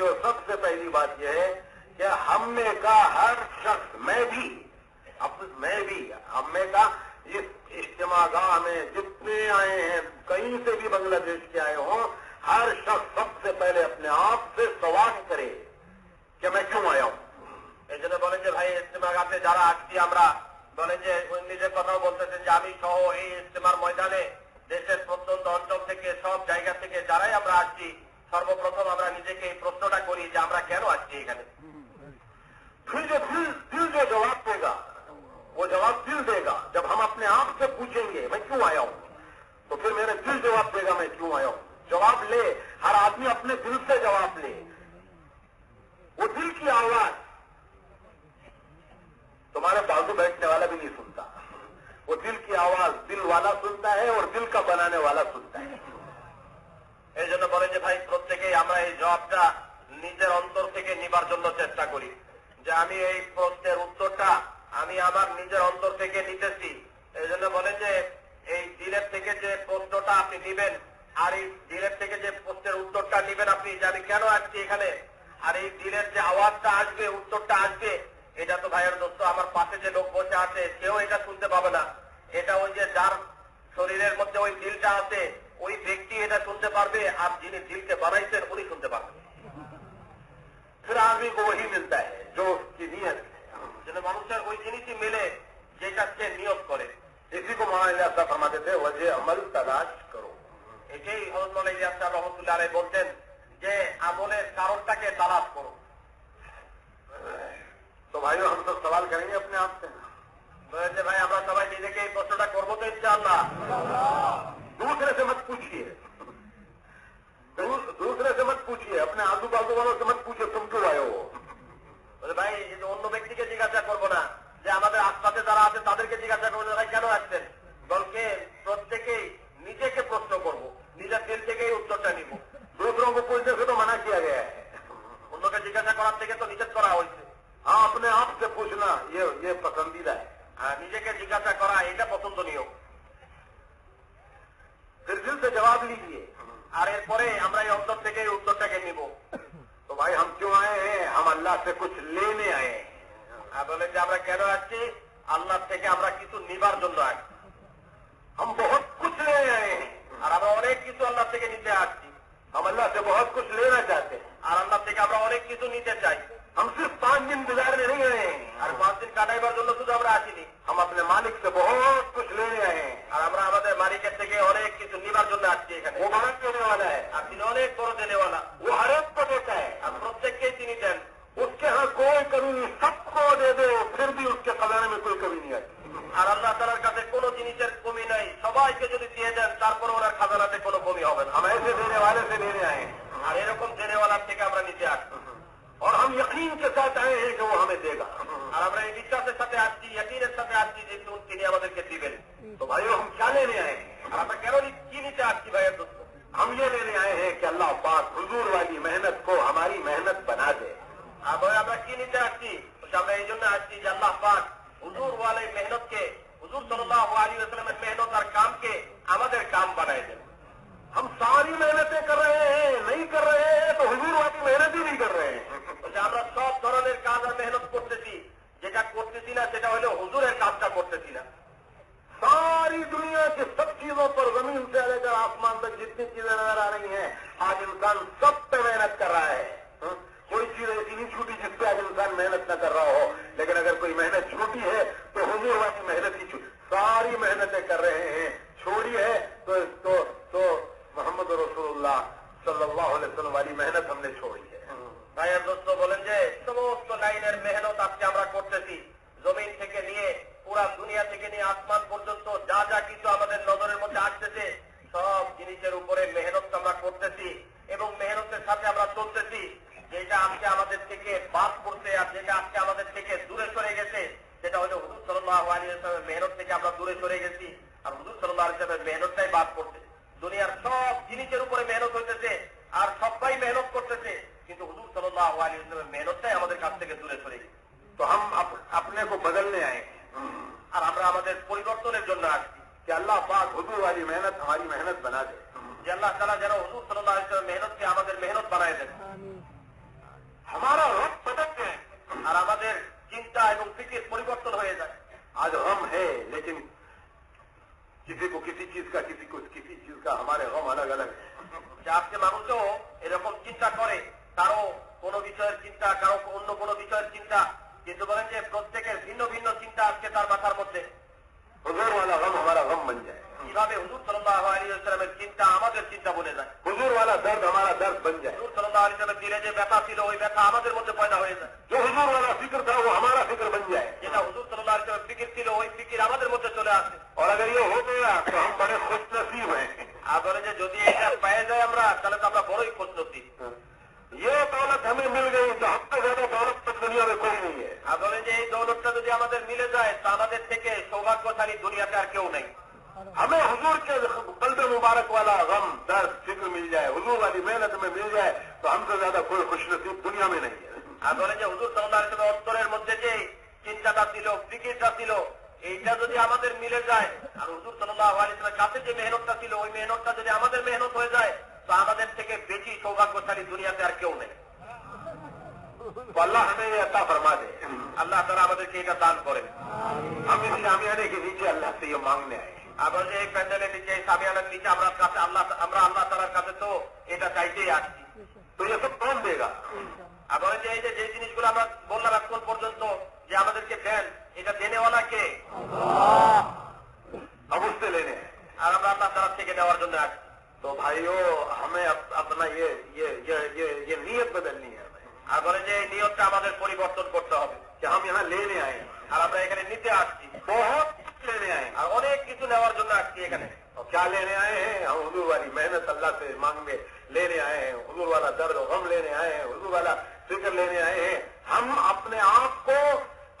जो सबसे पहली बात यह है कि हम में का हर शख्स मैं भी अब मैं भी हम में का इस इज्तिमा गाह में जितने आए हैं कहीं से भी बांग्लादेश के आए हों हर शख्स सबसे पहले अपने आप से सवाल करे कि मैं क्यों आया हूं এই জন্য বলেন যে ভাই ইস্তেমার কাছে যারা আসছি আমরা বলেন যে উনি নিজের কথাও বলতেছেন যে আমি সহ এই ইস্তেমার ময়দানে দেশের প্রত্যন্ত অঞ্চল থেকে সব জায়গা থেকে যারাই আমরা আসছি সর্বপ্রথম আমরা নিজেকে এই প্রশ্নটা করি যে আমরা কেন আসছি এখানে फिर जो दिल दिल जो जवाब देगा वो जवाब दिल देगा जब हम अपने आप से पूछेंगे मैं क्यों आया हूं तो फिर मेरा दिल जवाब देगा मैं क्यों आया हूं जवाब ले हर आदमी अपने दिल से जवाब ले वो दिल की आवाज तुम्हारे बाजू बैठने वाला भी नहीं सुनता वो दिल की आवाज दिल वाला सुनता है और दिल का बनाने वाला सुनता है এই জন্য বলে যে ভাই, প্রত্যেকেই আমরা এই জবাবটা নিজের অন্তর থেকে নিবার জন্য চেষ্টা করি। যে আমি এই প্রশ্নের উত্তরটা আমি আমার নিজের অন্তর থেকে নিতেছি। এই জন্য বলে যে এই দিলের থেকে যে প্রশ্নটা আপনি নিবেন, আর এই দিলের থেকে যে প্রশ্নের উত্তরটা নিবেন আপনি, যে আমি কেন আসছি এখানে, আর এই দিলের যে আওয়াজটা আসবে, উত্তরটা আসবে, এটা তো ভাইয়ের দোস্ত, আমার পাশে যে লোক বসে আছে কেউ এটা শুনতে পাবে না। এটা ওই যে যার শরীরের মধ্যে ওই দিলটা আছে ওই ব্যক্তি এটা শুনতে পারবে আর যিনি দিলকে বানাইছেন উনি শুনতে পারবেন फिर आदमी को वही मिलता है जो उसकी नियत है যেন মানুষের ওই জিনিসই মিলে যেটা সে নিয়ত করে इसी को मौलाना इलियास साहब फरमाते थे वजह अमल तलाश करो এটাই হজরত মৌলানা ইলিয়াস সাহেব রহমতুল্লাহ আলাইহি বলতেন যে আমলের কারণটাকে তালাশ করো তো ভাইও हम तो सवाल करेंगे अपने आप से বলেছে ভাই আমরা সবাই নিজেকে এই প্রশ্নটা করবো তো ইনশাআল্লাহ दूसरे से मत पूछिए दू- दूसरे से मत पूछिए अपने आजू बाजू वालों से मत पूछिए तुम क्यों आए हो বলে ভাই এই যে অন্য ব্যক্তিকে জিজ্ঞাসা করবো না যে আমাদের আশপাশে যারা আছে তাদেরকে জিজ্ঞাসা করবো যে ভাই কেন আসছেন বলকে প্রত্যেকেই নিজেকে প্রশ্ন করব নিজের দিল থেকেই উত্তরটা নিব दूसरों को पूछने से तो मना किया गया है অন্যকে জিজ্ঞাসা করার থেকে তো নিষেধ করা হয়েছে हाँ अपने आप से पूछना ये ये पसंदीदा है আর নিজেকে জিজ্ঞাসা করা এটা পছন্দনীয় फिर दिल से जवाब लीजिए আর এরপরে আমরা এই অন্তর থেকে এই উত্তরটাকে নিব তো ভাই हम क्यों आए हैं हम अल्लाह से कुछ लेने आए हैं আর বলে যে আমরা কেন আসছি আল্লাহ থেকে আমরা কিছু নিবার জন্য আসছি हम बहुत कुछ लेने आए हैं আর আমরা অনেক কিছু আল্লাহ থেকে নিতে আসছি हम अल्लाह से बहुत कुछ लेना चाहते हैं আর আল্লাহ থেকে আমরা অনেক কিছু নিতে চাই हम सिर्फ पांच दिन गुजारने नहीं आए हैं আর পাঁচ দিন কাটাইবার জন্য শুধু আমরা আসিনি हम अपने मालिक से बहुत থেকে অনেক কিছু নিবার জন্য আসছি এখানে। আপনি অনেক বড় দেনেওয়ালা ও হরেক পদে চায় আর প্রত্যেককেই তিনি দেন। উসকে হ্যাঁ कोई कमी नहीं सबको दे ফির फिर भी उसके खजाने में कोई আর আল্লাহ তালার কাছে কোনো জিনিসের কমি নাই। সবাইকে যদি দিয়ে দেন তারপর ওরা খাজানাতে কোনো কমি হবে না। আমরা এসে দেনে ওয়ালে সে लेने আয়। আর এরকম দেনেওয়ালার থেকে আমরা নিচে আসব। আর আমি यकीन के साथ आए हैं कि वो हमें देगा। और हमारे विश्वास के साथ आज की यकीन के साथ আর আমরা কেন নি- কি নিতে আসছি ভাইয়ের দোস্ত हम ये लेने आए हैं कि अल्लाह पाक हुजूर वाली मेहनत को हमारी मेहनत बना दे আর ভাই আমরা কি নিতে আসছি বলছে আমরা এই জন্য আসছি যে আল্লাহ পাক হুজুর ওয়ালে মেহনতকে হুজুর সাল্লাল্লাহু আলাইহি ওয়াসাল্লামের মেহনত আর কামকে আমাদের কাম বানায় দেন हम सारी मेहनतें कर रहे हैं नहीं कर रहे हैं तो हुजूर वाली मेहनत ही नहीं कर रहे हैं বলছে আমরা সব ধরনের কাজ আর মেহনত করতেছি যেটা করতেছি না সেটা হলো হুজুরের কাজটা করতেছি না सारी दुनिया की सब चीज़ों पर ज़मीन से लेकर आसमान तक जितनी चीज़ें नज़र आ रही हैं, आज इंसान सब पे मेहनत कर रहा है। हम्म? कोई चीज़ ऐसी नहीं छूटी जिसपे आज इंसान मेहनत न कर रहा हो, लेकिन अगर कोई मेहनत छूटी है तो हजूर वाली मेहनत ही सारी मेहनतें कर रहे हैं। छोड़ी है तो तो तो मोहम्मद रसूल सल्लाह वाली मेहनत हमने छोड़ी है। हम्म। दोस्तों যেটা আজকে আমাদের থেকে দূরে সরে গেছে সেটা হলো হুজুর সাল্লাহ আলী ইসলামের মেহনত থেকে আমরা দূরে সরে গেছি আর হুজুর সাল্লাহ আলী ইসলামের মেহনতটাই বাদ করছে দুনিয়ার সব জিনিসের উপরে মেহনত হইতেছে আর সবাই মেহনত করতেছে কিন্তু হুজুর সাল্লাহ আলী ইসলামের মেহনতটাই আমাদের কাছ থেকে দূরে সরে গেছে তো हम अप- अपने को बदलने आए हैं। আর আমরা আমাদের পরিবর্তনের জন্য আসছি कि अल्लाह पाक हुजूर वाली मेहनत हमारी मेहनत बना दे যে আল্লাহ তালা যেন হুজুর সাল্লাহ আলী ইসলামের মেহনতকে আমাদের মেহনত বানায় দেন हमारा रब बदल गए আর আমাদের চিন্তা এবং ফিকির পরিবর্তন হয়ে যায় आज हम है लेकिन किसी को किसी चीज का किसी को किसी चीज का हमारे गम अलग अलग है যে আজকে মানুষও এরকম চিন্তা করে কারো কোনো বিষয়ের চিন্তা কারো অন্য কোনো বিষয়ের চিন্তা কিন্তু বলেন যে প্রত্যেকের ভিন্ন ভিন্ন চিন্তা আজকে তার মাথার মধ্যে হুজুর वाला गम हमारा गम बन जाए কিভাবে হুজুর সাল্লাল্লাহু আলাইহি ওয়াসাল্লামের চিন্তা আমাদের চিন্তা বনে যায় হুজুর वाला दर्द हमारा दर्द बन जाए হুজুর সাল্লাল্লাহু আলাইহি ওয়াসাল্লামের দিলে যে ব্যথা ছিল ওই ব্যথা আমাদের মধ্যে পয়দা হয়ে যায় जो हुजूर वाला फिक्र था वो हमारा फिक्र बन जाए যেটা হুজুর সাল্লাল্লাহু আলাইহি ওয়াসাল্লামের ফিকির ছিল ওই ফিকির আমাদের মধ্যে চলে আসে और अगर ये हो गया तो हम बड़े खुश नसीब हैं আর বলে যে যদি এটা পেয়ে যায় আমরা তাহলে তো আমরা বড়ই খুশ নসিব ये दौलत हमें मिल गई तो हमसे ज्यादा दौलत तो दुनिया में कोई नहीं है আর বলে যে এই দৌলতটা যদি আমাদের মিলে যায় তো আমাদের থেকে সৌভাগ্যশালী দুনিয়াতে আর কেউ নেই हमें हुजूर के कल्ब मुबारक वाला गम दर्द फिक्र मिल जाए हुजूर वाली मेहनत में मिल जाए तो हमसे ज्यादा कोई खुश नसीब दुनिया में नहीं है আর বলে যে হুজুর সাল্লাহ অন্তরের মধ্যে যে চিন্তাটা ছিল ফিকিরটা ছিল এইটা যদি আমাদের মিলে যায় আর হুজুর সাল্লাহ আলিসের কাছে যে মেহনতটা ছিল ওই মেহনতটা যদি আমাদের মেহনত হয়ে যায় তো আমাদের থেকে বেশি সৌভাগ্যশালী দুনিয়াতে আর কেউ নেই আল্লাহ हमें ये अता फरमा दे আল্লাহ তারা আমাদেরকে এটা দান করেন আমি সামিয়ানে के नीचे अल्लाह से ये मांगने आए আবার যে প্যান্ডেলের নিচে এই সামিয়ানার নিচে আমরা কাছে আল্লাহ আমরা আল্লাহ তালার কাছে তো এটা চাইতেই আসছি। তুই ইয়ে সব কম দেগা আবার যে এই যে জিনিসগুলো আমরা বললাম এখন পর্যন্ত যে আমাদেরকে দেন এটা দেনে ওলা কে? অবশ্যই লেনে আর আমরা আল্লাহ তালার থেকে দেওয়ার জন্য আসছি। তো ভাইও আমি আপনার ইয়ে ইয়ে ইয়ে ইয়ে, ইয়ে-, ইয়ে নিয়ত বদলনি আর বলে যে এই নিয়তটা আমাদের পরিবর্তন করতে হবে। যে আমি হ্যাঁ লেনে আই। আর আমরা এখানে নিতে আসছি। বহুত আর অনেক কিছু নেওয়ার জন্য আসছি এখানে और क्या लेने आए हैं हम हुजूर वाली मेहनत अल्लाह से मांगने लेने आए हैं हुजूर वाला दर्द और गम लेने आए हैं हुजूर वाला फिक्र लेने आए हैं हम अपने आप को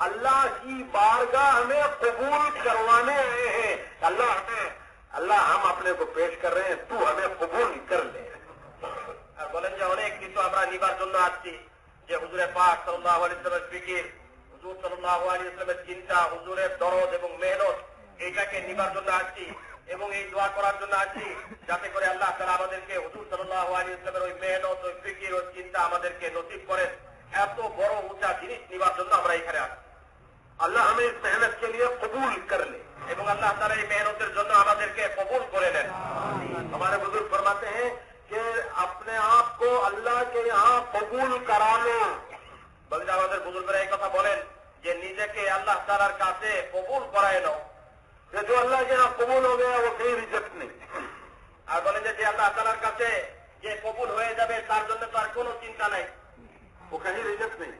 अल्लाह की बारगाह में कबूल करवाने आए हैं अल्लाह हमें अल्लाह हम अपने को पेश कर रहे हैं तू हमें कबूल कर ले আর বলেন যে অনেক কিছু আমরা নিবার জন্য আসছি যে হুজুরের পাক সাল্লাহ আলী ইসলামের ফিকির হুজুর সাল্লাহ আলী ইসলামের চিন্তা হুজুরের দরদ এবং মেহনত এইটাকে নিবার জন্য আসছি এবং এই দোয়া করার জন্য আসছি যাতে করে আল্লাহ তারা আমাদেরকে হুজুর সাল্লাহ আলী ইসলামের ওই মেহনত ওই ফিকির ওই চিন্তা আমাদেরকে নসিব করেন এত বড় উঁচা জিনিস নিবার জন্য আমরা এখানে আসছি আল্লাহ আমি ইস মেহনত কে লিয়ে কবুল कर ले এবং আল্লাহ তারা এই মেহনতের জন্য আমাদেরকে কবুল করে নেন हमारे बुजुर्ग फरमाते हैं कि अपने आप को अल्लाह के यहाँ कबूल करा लो বলে যে আমাদের বুজুর্গরা এই কথা বলেন যে নিজেকে আল্লাহ তালার কাছে কবুল করায় নাও যে দোয়াল্লাহ যেন কবুল হবে ও রিজেক্ট নেই। আর বলে যে আল্লাহ তালার কাছে যে কবুল হয়ে যাবে তার জন্য তার কোনো চিন্তা নাই। ওখানে রিজেক্ট নেই।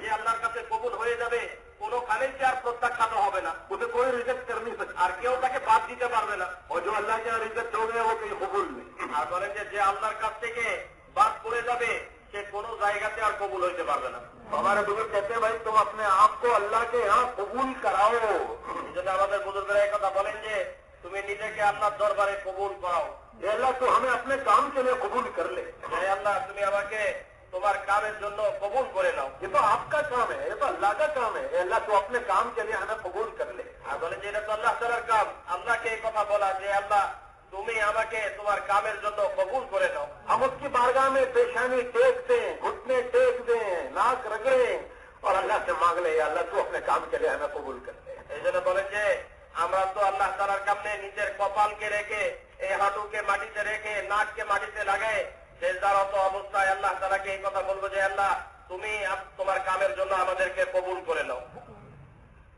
যে আল্লাহর কাছে কবুল হয়ে যাবে কোনোখানে যে আর প্রত্যাখ্যাত হবে না। ওকে কোনো রিজেক্ট করনি আর কেউ তাকে বাদ দিতে পারবে না। ও আল্লাহ যে রিজেক্ট হবে ও কবুল নেই। আর বলেন যে আল্লাহর কাছ থেকে বাদ করে যাবে কোনো জায়গাতে আর কবুল হইতে পারবে না। আমার বুঝে কেতে ভাই তো আপনি আপকো আল্লাহকে হ্যাঁ কবুল করাও। যদি আমাদের বুজুর্গরা এই কথা বলেন যে তুমি নিজেকে আপনার দরবারে কবুল করাও। আল্লাহ তো আমি আপনার কাম কে কবুল করলে। আল্লাহ তুমি আমাকে তোমার কামের জন্য কবুল করে নাও। এ তো আপকা কাম হ্যাঁ এ তো আল্লাহ কা কাম হ্যাঁ আল্লাহ তো আপনার কাম কে আমি কবুল করলে। আর বলেন যে এটা তো আল্লাহ তালার কাম। আল্লাহকে এই কথা বলা যে আল্লাহ তুমি আমাকে তোমার কামের জন্য কবুল করে নাও हम उसकी बारगाह में पेशानी टेक दें घुटने टेक दें नाक रगड़े और अल्लाह से मांग ले या अल्लाह तू अपने काम के लिए हमें कबूल कर ले এই জন্য বলেন যে আমরা তো আল্লাহ তালার কামনে নিজের কপালকে রেখে এই হাঁটুকে মাটিতে রেখে নাককে মাটিতে লাগায় শেষদারত অবস্থায় আল্লাহ তালাকে এই কথা বলবো যে আল্লাহ তুমি আপ- তোমার কামের জন্য আমাদেরকে কবুল করে নাও